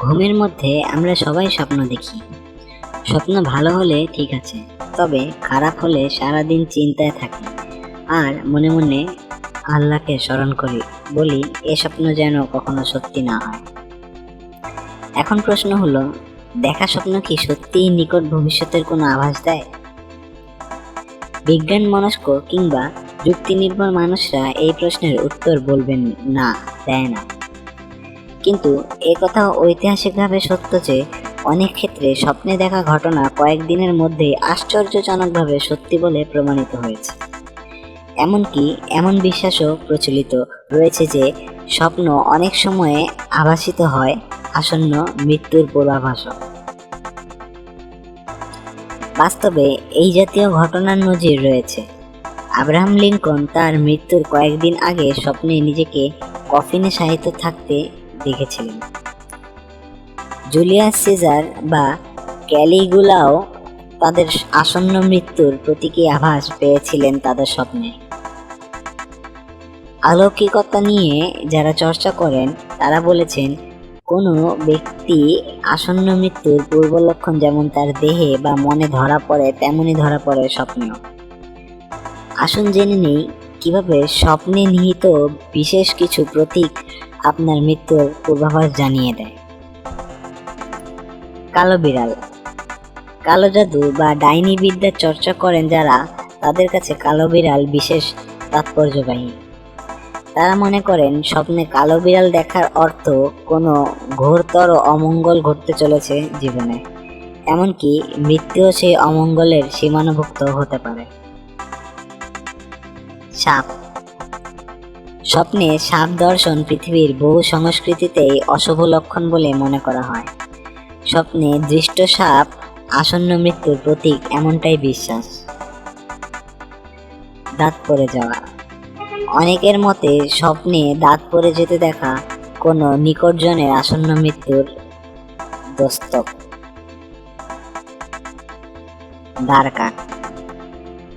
ঘুমের মধ্যে আমরা সবাই স্বপ্ন দেখি। স্বপ্ন ভালো হলে ঠিক আছে, তবে খারাপ হলে সারাদিন চিন্তায় থাকি। আর মনে মনে আল্লাহকে স্মরণ করি, বলি, এ স্বপ্ন যেন কখনো সত্যি না হয়। এখন প্রশ্ন হলো, দেখা স্বপ্ন কি সত্যিই নিকট ভবিষ্যতের কোনো আভাস দেয়? বিজ্ঞান, মনস্ক কিংবা যুক্তি নির্ভর মানুষরা এই প্রশ্নের উত্তর বলবেন না, দেয় না। কিন্তু এ কথা ঐতিহাসিকভাবে সত্য যে, অনেক ক্ষেত্রে স্বপ্নে দেখা ঘটনা কয়েকদিনের মধ্যেই আশ্চর্যজনকভাবে সত্যি বলে প্রমাণিত হয়েছে। এমনকি এমন বিশ্বাসও প্রচলিত রয়েছে যে, স্বপ্ন অনেক সময়ে আভাসিত হয় আসন্ন মৃত্যুর পূর্বাভাসও বাস্তবে এই জাতীয় ঘটনার নজির রয়েছে। আব্রাহাম লিঙ্কন তার মৃত্যুর কয়েকদিন আগে স্বপ্নে নিজেকে কফিনে সাহিত্য থাকতে দেখেছিলেন। জুলিয়াস সিজার বা ক্যালিগুলাও তাদের আসন্ন মৃত্যুর প্রতীকী আভাস পেয়েছিলেন তাদের স্বপ্নে। অলৌকিকতা নিয়ে যারা চর্চা করেন, তারা বলেছেন, কোনো ব্যক্তি আসন্ন মৃত্যুর পূর্ব লক্ষণ যেমন তার দেহে বা মনে ধরা পড়ে তেমনই ধরা পড়ে স্বপ্নেও। আসুন জেনে নেই, কীভাবে স্বপ্নে নিহিত বিশেষ কিছু প্রতীক আপনার মৃত্যুর পূর্বাভাস জানিয়ে দেয়। কালো বিড়াল। কালো জাদু বা ডাইনি বিদ্যার চর্চা করেন যারা তাদের কাছে কালো বিড়াল বিশেষ তাৎপর্যবাহী। তারা মনে করেন, স্বপ্নে কালো বিড়াল দেখার অর্থ কোনো ঘোরতর অমঙ্গল ঘটতে চলেছে জীবনে। এমনকি মৃত্যুও সেই অমঙ্গলের সীমানাভুক্ত হতে পারে। সাপ। স্বপ্নে সাপ দর্শন পৃথিবীর বহু সংস্কৃতিতেই অশুভ লক্ষণ বলে মনে করা হয়। স্বপ্নে দৃষ্ট সাপ, আসন্ন মৃত্যুর প্রতীক এমনটাই বিশ্বাস। দাঁত পড়ে যাওয়া। অনেকের মতে স্বপ্নে দাঁত পড়ে যেতে দেখা কোনো নিকটজনের আসন্ন মৃত্যুর দস্তক। দ্বারকাক।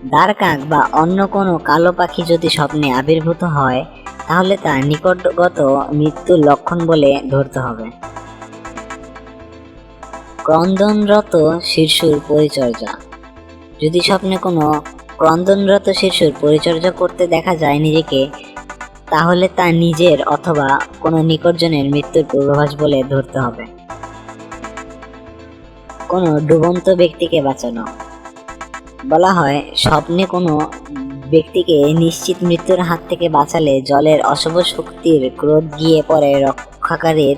দ্বারকাক বা অন্য কোনো কালো পাখি যদি স্বপ্নে আবির্ভূত হয় তাহলে তা নিকটগত মৃত্যুর লক্ষণ বলে ধরতে হবে। ক্রন্দনরত শিশুর পরিচর্যা। যদি স্বপ্নে কোনো ক্রন্দনরত শিশুর পরিচর্যা করতে দেখা যায় নিজেকে, তাহলে তা নিজের অথবা কোনো নিকটজনের মৃত্যুর পূর্বাভাস বলে ধরতে হবে। কোনো ডুবন্ত ব্যক্তিকে বাঁচানো। বলা হয়, স্বপ্নে কোনো ব্যক্তিকে নিশ্চিত মৃত্যুর হাত থেকে বাঁচালে জলের অশুভ শক্তির ক্রোধ গিয়ে পড়ে রক্ষাকারীর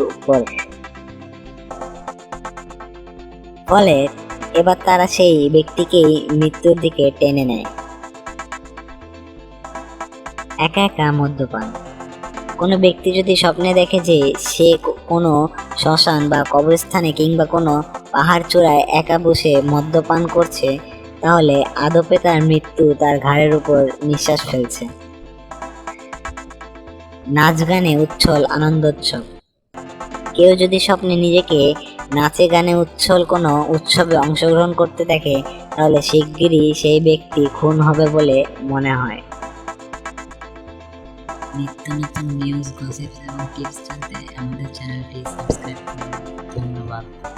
উপর। ফলে এবার তারা সেই ব্যক্তিকেই মৃত্যুর দিকে টেনে নেয়। একা একা মদ্যপান। কোনো ব্যক্তি যদি স্বপ্নে দেখে যে সে কোনো শ্মশান বা কবরস্থানে কিংবা কোনো পাহাড় চূড়ায় একা বসে মদ্যপান করছে তাহলে আদপে তার মৃত্যু তার ঘাড়ের উপর নিঃশ্বাস ফেলছে। নাচ গানে উচ্ছল আনন্দোৎসব। কেউ যদি স্বপ্নে নিজেকে নাচে গানে উচ্ছল কোনো উৎসবে অংশগ্রহণ করতে দেখে, তাহলে শিগগিরই সেই ব্যক্তি খুন হবে বলে মনে হয়। নিত্য নতুন নিউজ গসিপস এবং টিপস জানতে আমাদের চ্যানেলটি সাবস্ক্রাইব করুন। ধন্যবাদ।